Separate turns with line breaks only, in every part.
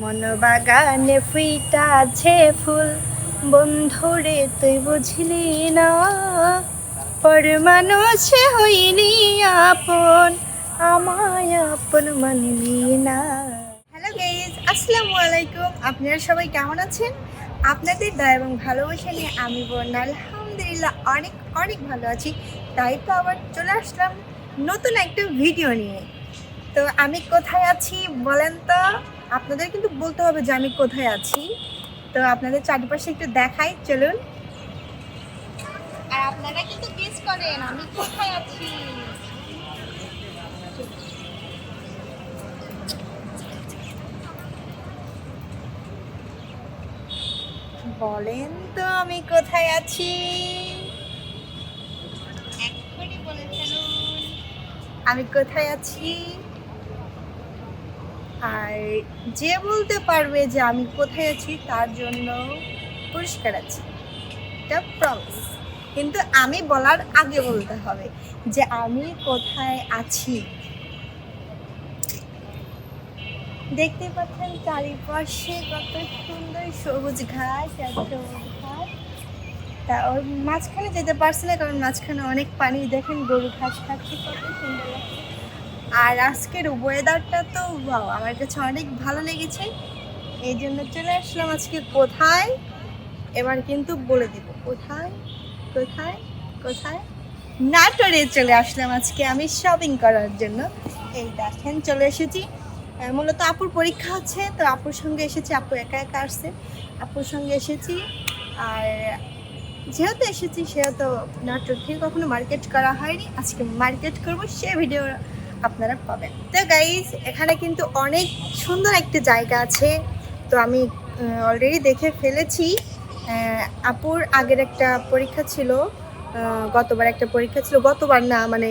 মন বাগানে ফুইটা আছে ফুল বন্ধুরে তুই বুঝলি না? পর মানুষে হইলি আপন। আমায় আপন মানলি না। হ্যালো গাইজ আসসালামু আলাইকুম। আপনারা সবাই কেমন আছেন? আপনাদের দয়া এবং ভালোবাসা নিয়ে আমি বন্যা আলহামদুলিল্লাহ, অনেক অনেক ভালো আছি। তাই তো আবার চলে আসলাম নতুন একটা ভিডিও নিয়ে। তো আমি কোথায় আছি বলেন তো? আপনাদের কিন্তু বলতে হবে যে আমি কোথায় আছি। তো আপনাদের চারপাশে একটু দেখাই চলুন। আর আপনারা কিন্তু গেস করেন আমি কোথায় আছি? বলেন তো আমি কোথায় আছি। আমি কোথায় আছি? আর যে বলতে পারবে যে আমি কোথায় আছি, তার জন্য পুরস্কার আছে। এটা প্রমিস কিন্তু আমি বলার আগে বলতে হবে যে আমি কোথায় আছি। দেখতে পাচ্ছেন চারিপাশে কত সুন্দর সবুজ ঘাস সবুজ ঘাস। তা ওর মাঝখানে যেতে পারছে না, কারণ মাঝখানে অনেক পানি। দেখেন গরু ঘাস খাচ্ছে, কত সুন্দর লাগছে। আর আজকের ওয়েদারটা তো আমার কাছে অনেক ভালো লেগেছে। এই জন্য চলে আসলাম আজকে কোথায়? এবার কিন্তু বলে দিব, কোথায়? কোথায়? কোথায়? নাটোরে চলে আসলাম আজকে আমি শপিং করার জন্য। এই দেখেন, চলে এসেছি। মূলত আপুর পরীক্ষা আছে, তো আপুর সঙ্গে এসেছি, আপু একা একা আসছে। আপুর সঙ্গে এসেছি, আর যেহেতু এসেছি, সেহেতু নাটোর থেকে কখনো মার্কেট করা হয়নি। আজকে মার্কেট করব, সে ভিডিও আপনারা পাবেন। তো গাইজ এখানে কিন্তু অনেক সুন্দর একটা জায়গা আছে। তো আমি অলরেডি দেখে ফেলেছি। আপুর আগের একটা পরীক্ষা ছিল গতবার একটা পরীক্ষা ছিল। গতবার না মানে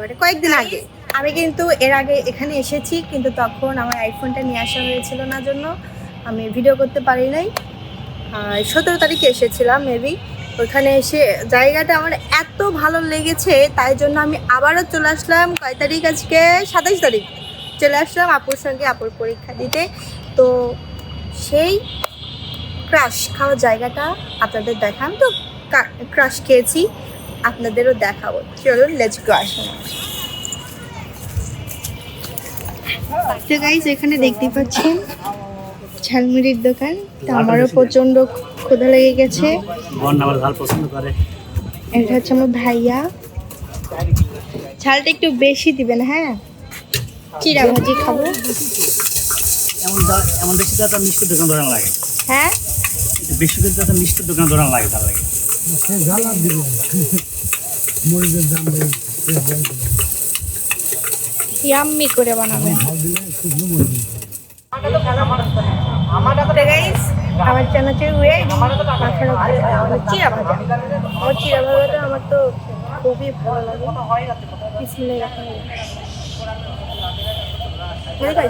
মানে কয়েকদিন আগে। আমি কিন্তু এর আগে এখানে এসেছি, কিন্তু তখন আমার আইফোনটা নিয়ে আসা হয়েছিল না জন্য। আমি ভিডিও করতে পারি নাই। সতেরো তারিখে এসেছিলাম মেবি ওখানে এসে জায়গাটা আমার এত ভালো লেগেছে, তাই জন্য আমি আবারও চলে আসলাম কয় তারিখ আজকে? সাতাইশ তারিখ। চলে আসলাম আপুর সঙ্গে আপুর পরীক্ষা দিতে। তো সেই ক্রাশ খাওয়ার জায়গাটা আপনাদের দেখান তো ক্রাশ খেয়েছি, আপনাদেরও দেখাবো। চলুন তো গাইজ এখানে দেখতে পাচ্ছেন ঝালমুড়ির দোকান। তো আমারও প্রচণ্ড ক্ষুধা লেগে গেছে।
বন্যা পছন্দ করে।
এটা হচ্ছে আমার ভাইয়া। ঝালটা একটু বেশি দিবেন হ্যাঁ? চিরা ভাজি খাব।
এমন তো মিষ্টির দোকান দোকান লাগে।
হ্যাঁ?
একটু বেশি করে তো মিষ্টির দোকান দোকান লাগে তার লাগে।
ইয়াম্মি করে বানাবেন আমার চানাচুর উড়ে মানে চিরা ভাজা। আমার চিরা ভাজাটা আমার তো খুবই ভালো লাগে। বিসমিল্লাহির রহমানির রহিম। মনে করি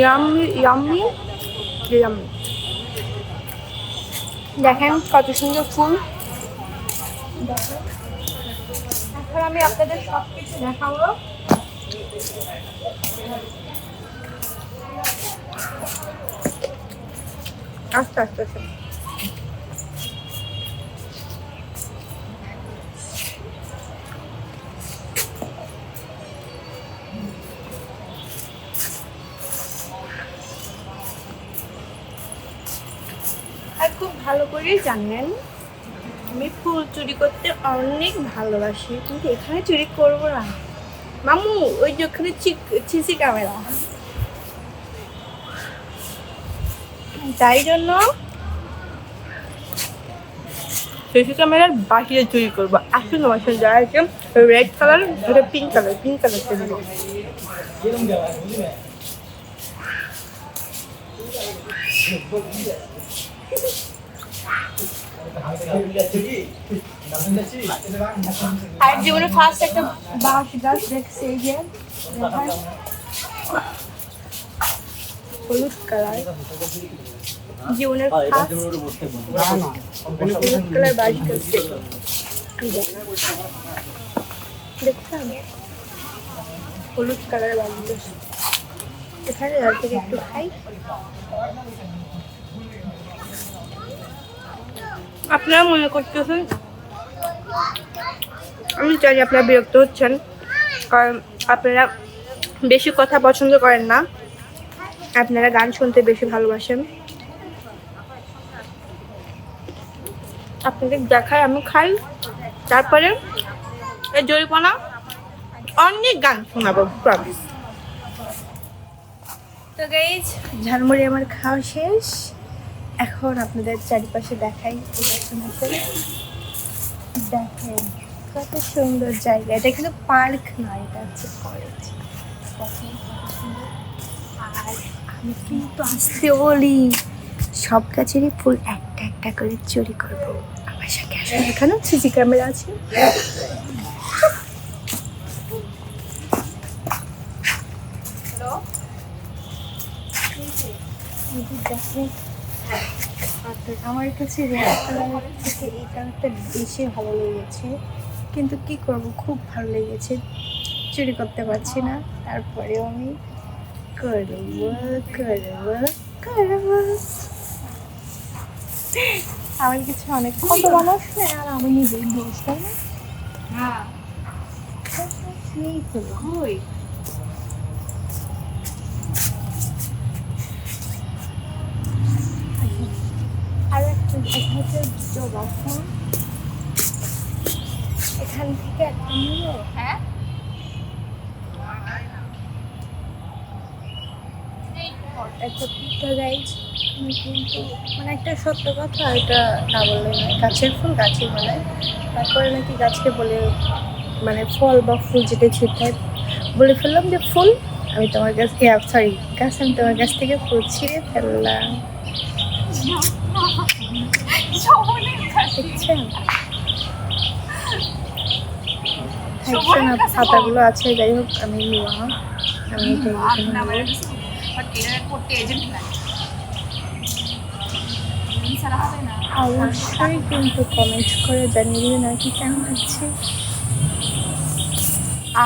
ইয়াম্মি ইয়াম্মি ইয়াম্মি দেখেন কত সুন্দর ফুল। এখন আমি আপনাদের সব কিছু দেখাবো। আস্তে আস্তে আস্তে। খুব ভালো করেই জানেন আমি ফুল চুরি করতে অনেক ভালোবাসি, কিন্তু এখানে চুরি করব না। মামু, ওই যে ওখানে সিসি ক্যামেরা। তাই জন্য সিসি ক্যামেরার বাহিরে চুরি করব। আসুন আমার সাথে যারা আছে রেড কালার ওটা পিঙ্ক কালার পিঙ্ক কালার চুরি করব। আর জীবনে ফার্স্ট একটা বাঁশ গাছ দেখছে এই যে দেখেন। হলুদ কালার জীবনের ফার্স্ট হলুদ কালার বাস করছে দেখছেন হলুদ কালার বাস করছে এখানে জল থেকে একটু খাই আপনারা মনে করতেছেন? আমি জানি আপনারা বিরক্ত হচ্ছেন, কারণ আপনারা বেশি কথা পছন্দ করেন না। আপনারা গান শুনতে বেশি ভালোবাসেন। আপনাদের দেখায় আমি খাই, তারপরে এই জরিপনা অনেক গান শোনাবো প্রমিস তো গাইজ ঝালমুড়ি আমার খাওয়া শেষ। এখন আপনাদের চারিপাশে দেখাই দেখুন কত সুন্দর জায়গা। এটা কিন্তু পার্ক নয় এটা হচ্ছে কলেজ আর আমি কিন্তু আসতে বলি সব গাছেরই ফুল একটা একটা করে চুরি করব। আমার সাথে আসলে এখানেও সিসি ক্যামেরা আছে। দেখেন আমার কাছে রেড কালার থেকে এই কালারটা বেশি ভালো লেগেছে। কিন্তু কি করব খুব ভালো লেগেছে। চুরি করতে পারছি না। তারপরেও আমি করব করব করব। আমার কিছু অনেক কত মানুষ আর আমি নিজেই তাই না? এই তো। আর একটা এটা হচ্ছে জবা ফুল এখান থেকে একটা হ্যাঁ? একটা পিঠা গাইজ কিন্তু মানে একটা সত্য কথা এটা না বললে নয়। গাছের ফুল বলে। তারপরে নাকি গাছকে বলে মানে ফল বা ফুল যেটা ছিটায় বলে ফেললাম যে ফুল আমি তোমার কাছ থেকে সরি গাছ আমি তোমার কাছ থেকে ফুল ছিঁড়ে ফেললাম। না পাতাগুলো আছে যাই হোক আমি নিব আমি এখানে নেব। অবশ্যই কিন্তু কমেন্ট করে জানিয়ে দিন আর কি কেমন লাগছে।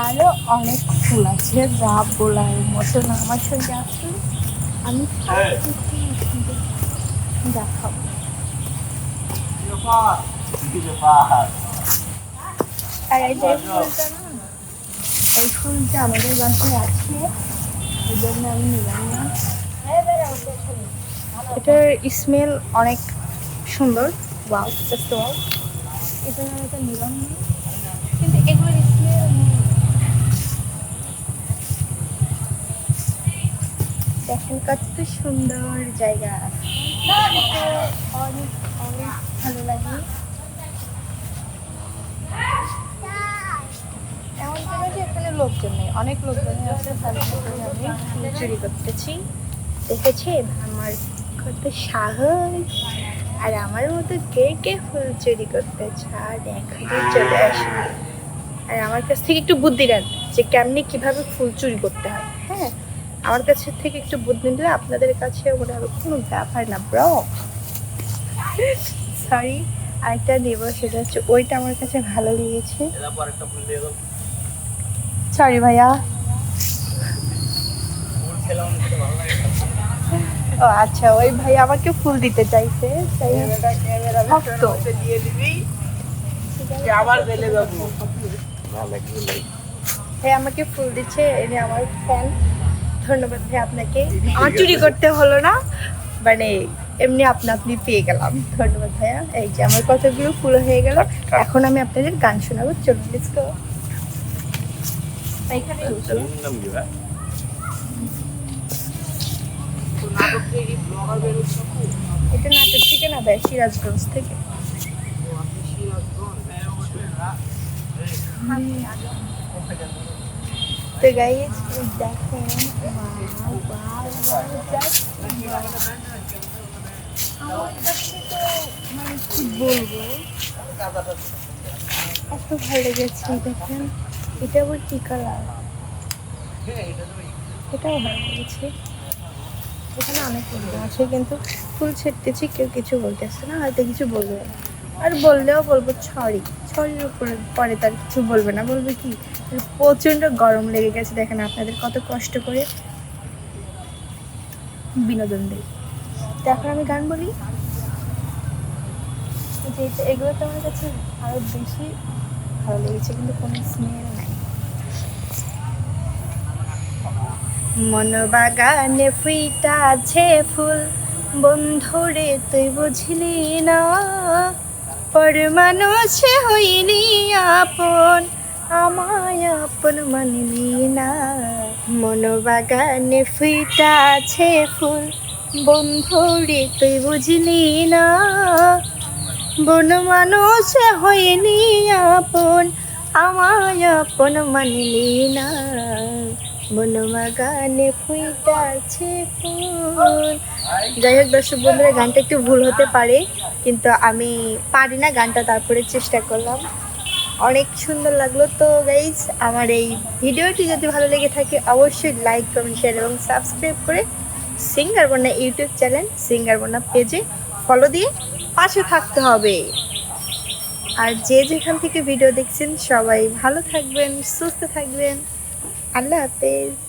আরও অনেক ফুল আছে যা বলার মতো না আমার সঙ্গে আসলে আমি দেখাবো আর এই যে ফুলটা আমাদের বাসায় আছে, এই জন্য আমি নিলাম না। এটার স্মেল অনেক সুন্দর। ওয়াও জাস্ট ওয়াও জন্য আমি এটা নিলাম না। কিন্তু এগুলোর স্মেল দেখেন কত সুন্দর জায়গা। এটা এখানে লোকজন নেই অনেক লোকজন চুরি করতেছি দেখেছেন আমার সাহস আর আমার মতো কে কে ফুল চুরি করতে চান চলে আসুন আর আমার কাছ থেকে একটু বুদ্ধি নেন যে কেমনি কীভাবে ফুল চুরি করতে হয়। হ্যাঁ আমার কাছে থেকে একটু বুদ্ধি নিলে আপনাদের কাছে মনে হবে কোনো ব্যাপার না ব্র সরি আরেকটা নেব সেটা হচ্ছে ওইটা আমার কাছে ভালো লেগেছে। সরি ভাইয়া। ও আচ্ছা ওই ভাই আমাকে ফুল দিতে চাইছে ভাই আমাকে ফুল দিচ্ছে এনে আমার ফ্যান ধন্যবাদ ভাই আপনাকে। আমার চুরি করতে হলো না। মানে এমনি আপনা আপনি পেয়ে গেলাম। ধন্যবাদ ভাইয়া। এই যে আমার কতগুলো ফুল হয়ে গেল। এখন আমি আপনাদের গান শোনাবো। চলুন let's go। এখানে এটা নাটক থেকে না ভাই? সিরাজগঞ্জ থেকে। তো গাইজ দেখেন. আমার কাছে মানে কি বলব? এত ভালো লেগেছে দেখেন। এটা আবার কি কালার এটাও ভালো লেগেছে। এখানে অনেক ফুল আছে, কিন্তু ফুল ছিটতেছি কেউ কিছু বলতেছে না, হয়তো কিছু বলবে। আর বললেও বলব ছড়ি উপরে পরে তার কিছু বলবে না। বলবে কি, প্রচণ্ড গরম লেগে গেছে, দেখেন আপনাদের কত কষ্ট করে বিনোদন দিই তো এখন আমি গান বলি। এগুলো তো আমার কাছে আরও বেশি ভালো লেগেছে, কিন্তু কোনো স্মেল নাই। মন বাগানে ফুইটা আছে ফুল, বন্ধুরে তুই বুঝলি না। পর মানুষ হইনি আপন, আমায় আপন মানলি না। মন বাগানে আছে ফুল বন্ধুরে তুই বুঝলি না। বন মানুষ হইনি আপন, আমায় আপন মানলি না। বন বাগানে ফুইটা আছে ফুল যাই হোক দর্শক বন্ধুরা, গানটা একটু ভুল হতে পারে, কিন্তু আমি পারি না গানটা, তারপরে চেষ্টা করলাম। অনেক সুন্দর লাগল তো গাইজ আমার এই ভিডিওটি যদি ভালো লেগে থাকে, অবশ্যই লাইক কমেন্ট শেয়ার এবং সাবস্ক্রাইব করে singer Bonna YouTube channel singer Bonna পেজে ফলো দিয়ে পাশে থাকতে হবে। আর যে যেখান থেকে ভিডিও দেখছেন, সবাই ভালো থাকবেন, সুস্থ থাকবেন। আল্লাহ হাফেজ।